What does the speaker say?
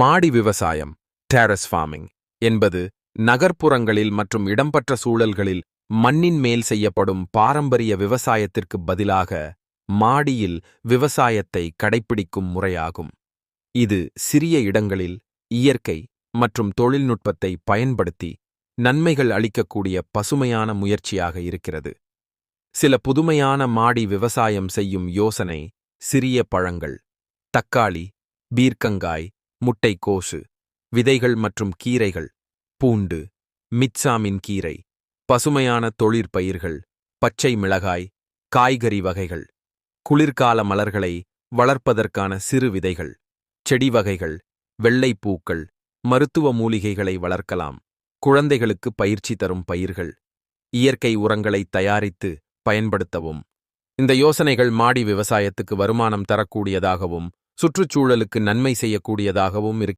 மாடி விவசாயம் terrace farming என்பது நகர்ப்புறங்களில் மற்றும் இடம்பற்ற சூழல்களில் மண்ணின் மேல் செய்யப்படும் பாரம்பரிய விவசாயத்திற்கு பதிலாக மாடியில் விவசாயத்தை கடைப்பிடிக்கும் முறையாகும். இது சிறிய இடங்களில் இயற்கை மற்றும் தொழில்நுட்பத்தை பயன்படுத்தி நன்மைகள் அளிக்கக்கூடிய பசுமையான முயற்சியாக இருக்கிறது. சில புதுமையான மாடி விவசாயம் செய்யும் யோசனை சிறிய பழங்கள் தக்காளி பீர்க்கங்காய் முட்டைக்கோசு விதைகள் மற்றும் கீரைகள் பூண்டு மிட்சாமின் கீரை பசுமையான தொழிற்பயிர்கள் பச்சை மிளகாய் காய்கறி வகைகள் குளிர்கால மலர்களை வளர்ப்பதற்கான சிறு விதைகள் செடி வகைகள் வெள்ளைப்பூக்கள் மருத்துவ மூலிகைகளை வளர்க்கலாம் குழந்தைகளுக்கு பயிற்சி தரும் பயிர்கள் இயற்கை உரங்களை தயாரித்து பயன்படுத்தவும். இந்த யோசனைகள் மாடி விவசாயத்துக்கு வருமானம் தரக்கூடியதாகவும் சுற்றுச்சூழலுக்கு நன்மை செய்யக்கூடியதாகவும் இருக்கின்றன